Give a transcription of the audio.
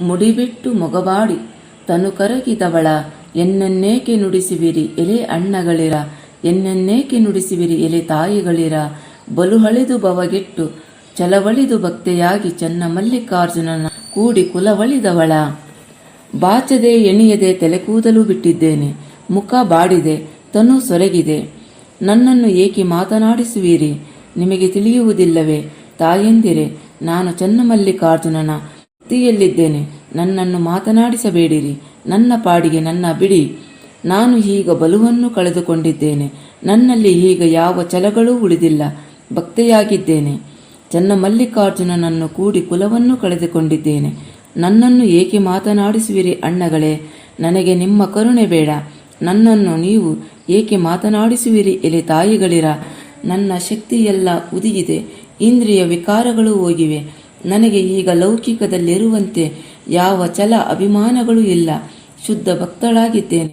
ಮುಡಿಬಿಟ್ಟು ಮೊಗಬಾಡಿ ತನು ಕರಗಿದವಳ, ಎನ್ನನ್ನೇಕೆ ನುಡಿಸಿವಿರಿ? ಎಲೆ ಅಣ್ಣಗಳಿರ, ಎನ್ನನ್ನೇಕೆ ನುಡಿಸಿವಿರಿ? ಎಲೆ ತಾಯಿಗಳಿರ? ಬಲು ಹಳಿದು ಬವಗೆಟ್ಟು, ಚಲವಳಿದು ಭಕ್ತೆಯಾಗಿ ಚನ್ನ ಮಲ್ಲಿಕಾರ್ಜುನನ ಕೂಡಿ ಕುಲವಳಿದವಳ. ಬಾಚದೆ ಎಣಿಯದೆ ತಲೆಕೂದಲು ಬಿಟ್ಟಿದ್ದೇನೆ, ಮುಖ ಬಾಡಿದೆ, ತನು ಸೊರಗಿದೆ. ನನ್ನನ್ನು ಏಕೆ ಮಾತನಾಡಿಸುವಿರಿ? ನಿಮಗೆ ತಿಳಿಯುವುದಿಲ್ಲವೇ? ತಾಯಂದಿರೆ, ನಾನು ಚನ್ನಮಲ್ಲಿಕಾರ್ಜುನನ ಭಕ್ತಿಯಲ್ಲಿದ್ದೇನೆ ನನ್ನನ್ನು ಮಾತನಾಡಿಸಬೇಡಿರಿ. ನನ್ನ ಪಾಡಿಗೆ ನನ್ನ ಬಿಡಿ. ನಾನು ಈಗ ಬಲುವನ್ನು ಕಳೆದುಕೊಂಡಿದ್ದೇನೆ. ನನ್ನಲ್ಲಿ ಈಗ ಯಾವ ಛಲಗಳೂ ಉಳಿದಿಲ್ಲ. ಭಕ್ತೆಯಾಗಿದ್ದೇನೆ. ಚನ್ನಮಲ್ಲಿಕಾರ್ಜುನನನ್ನು ಕೂಡಿ ಕುಲವನ್ನು ಕಳೆದುಕೊಂಡಿದ್ದೇನೆ. ನನ್ನನ್ನು ಏಕೆ ಮಾತನಾಡಿಸುವಿರಿ ಅಣ್ಣಗಳೇ? ನನಗೆ ನಿಮ್ಮ ಕರುಣೆ ಬೇಡ. ನನ್ನನ್ನು ನೀವು ಏಕೆ ಮಾತನಾಡಿಸುವಿರಿ ಎಲೆ ತಾಯಿಗಳಿರ? ನನ್ನ ಶಕ್ತಿಯೆಲ್ಲ ಉದಿಗಿದೆ ಇಂದ್ರಿಯ ವಿಕಾರಗಳು ಹೋಗಿವೆ. ನನಗೆ ಈಗ ಲೌಕಿಕದಲ್ಲಿರುವಂತೆ ಯಾವ ಛಲ ಅಭಿಮಾನಗಳು ಇಲ್ಲ. ಶುದ್ಧ ಭಕ್ತಳಾಗಿದ್ದೇನೆ.